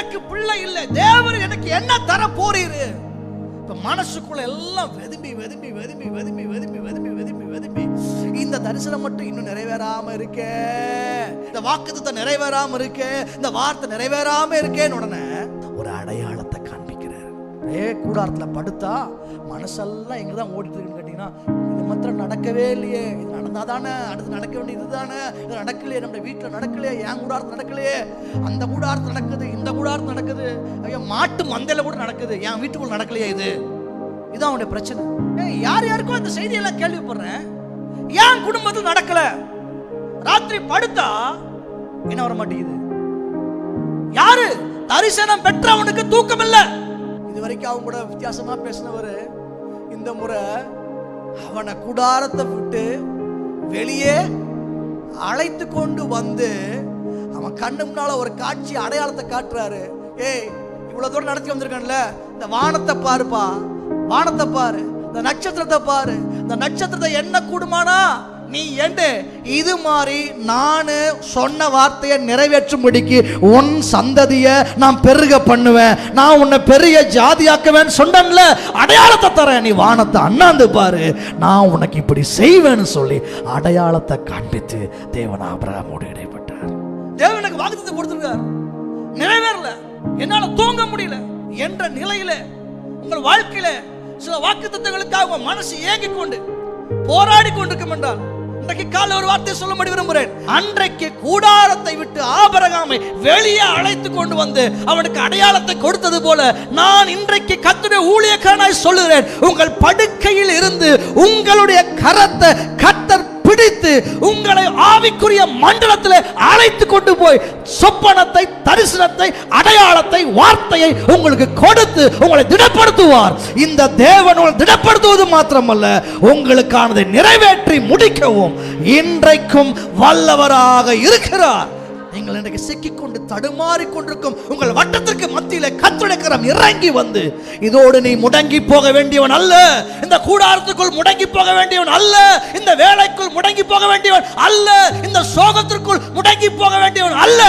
எனக்கு பிள்ளை இல்லை. தேவர் எனக்கு என்ன தர போறீரு இப்ப மனசுக்குள்ள எல்லாம் வெதும்பி வெதும்பி வெதும்பி வெதும்பி வெதும்பி வெதும்பி வெதும்பி வெதும்பி. இந்த தரிசனம் மட்டும் இன்னும் நிறைவேறாம இருக்கே. இந்த வாக்குத்தத்தை நிறைவேறாம இருக்கே. இந்த வார்த்தை நிறைவேறாம இருக்கேன்னு உடனே ஒரே கூடாரத்தில் கூடாரத்துல படுத்தா மனசெல்லாம் எங்கே தான் ஓடிட்டு இருக்குன்னு கேட்டீங்கன்னா இது மாத்திரம் நடக்கவே இல்லையே. இது நடந்தால் தானே அடுத்து நடக்க வேண்டியது தானே? இது நடக்கலையே. நம்ம வீட்டில் நடக்கலையே. என் கூடாரத்தில் நடக்கலையே. அந்த கூடாரத்தில் நடக்குது இந்த கூடாரத்தில் நடக்குது. ஐயோ மாட்டு மந்தையில கூட நடக்குது. என் வீட்டுக்குள்ள நடக்கலையே இது. இதான் அவனுடைய பிரச்சனை. ஏய், யார் யாருக்கும் அந்த செய்தியெல்லாம் கேள்விப்படுறேன். ஏன் குடும்பத்தில் நடக்கல. ராத்திரி படுத்தா என்ன வர மாட்டேங்குது? யாரு? தரிசனம் பெற்றவனுக்கு தூக்கம் இல்லை அன்னைக்கு அவங்க கூட வித்தியாசமா பேசினவர் இந்த முறை அவனை குடாரத்தை விட்டு வெளியே அழைத்து கொண்டு வந்து அவன் கண்ணு முன்னால ஒரு காட்சி அடையாளத்தை காட்டுறாரு. ஏய் இவ்வளவு தூரம் நடத்தி வந்திருக்கான்ல இந்த வானத்தை பாருப்பா வானத்தை பாரு இந்த நட்சத்திரத்தை பாரு இந்த நட்சத்திரத்தை என்ன கூடுமானா நீ என்ன இது மாதிரி நான் சொன்ன வார்த்தையை நிறைவேற்றும்படிக்கு உன் சந்ததிய நான் பெருக பண்ணுவேன். நான் உன்னை பெரிய ஜாதியாக்குவேன் சொன்னேன்ல அடையாளத்தை தரேன். நீ வானத்தை அண்ணாந்து பாரு. நான் உனக்கு இப்படி செய்வேன்னு சொல்லி அடையாளத்தை காண்பித்து தேவன் ஆபிரகாமோடு இடைப்பட்டார். தேவனுக்கு வாக்குத்தத்தை கொடுத்துருக்கார். நிறைவேறல. என்னால தூங்க முடியல. என்ற நிலையில உங்கள் வாழ்க்கையில சில வாக்குத்தத்தங்களுக்காக உங்க மனசு ஏங்கிக் கொண்டு போராடி கொண்டிருக்கும் என்றால் இன்றைக்கு காலை ஒரு வார்த்தை சொல்லும்படி விரும்புகிறேன். அன்றைக்கு கூடாரத்தை விட்டு ஆபரகாமை வெளியே அழைத்து கொண்டு வந்து அவனுக்கு அடையாளத்தை கொடுத்தது போல நான் இன்றைக்கு கத்துடைய ஊழியக்காரனாய் சொல்லுகிறேன். உங்கள் படுக்கையில் இருந்து உங்களுடைய கரத்தை கத்தர் பிடித்து உங்களை ஆவிக்குரிய மண்டலத்தில் அழைத்து கொண்டு போய் சொப்பனத்தை தரிசனத்தை அடையாளத்தை வார்த்தையை உங்களுக்கு கொடுத்து உங்களை திடப்படுத்துவார். இந்த தேவன் திடப்படுத்துவது மாத்திரமல்ல உங்களுக்கானதை நிறைவேற்றி முடிக்கவும் இன்றைக்கும் வல்லவராக இருக்கிறார். நீங்கள் இன்றைக்கு சிக்கிக்கொண்டு தடுமாறி கொண்டிருக்கும் உங்கள் வட்டத்திற்கு மத்தியில கத்துடைய இறங்கி வந்து இதோடு நீ முடங்கி போக வேண்டியவன் அல்ல. இந்த கூடாரத்துக்குள் முடங்கி போக வேண்டியவன் அல்ல. இந்த வேலைக்குள் முடங்கி போக வேண்டியவன் அல்ல. இந்த சோகத்திற்குள் முடங்கி போக வேண்டியவன் அல்ல.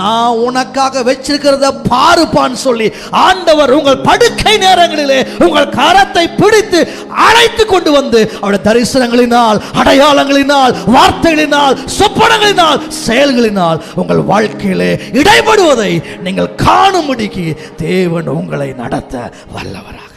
நான் உனக்காக வச்சிருக்கிறத பாருப்பான்னு சொல்லி ஆண்டவர் உங்கள் படுக்கை நேரங்களிலே உங்கள் கரத்தை பிடித்து அழைத்து கொண்டு வந்து அவருடைய தரிசனங்களினால் அடையாளங்களினால் வார்த்தைகளினால் சொப்பனங்களினால் செயல்களினால் உங்கள் வாழ்க்கையிலே இடைபடுவதை நீங்கள் காணும்படிக்கு தேவன் உங்களை நடத்த வல்லவராக.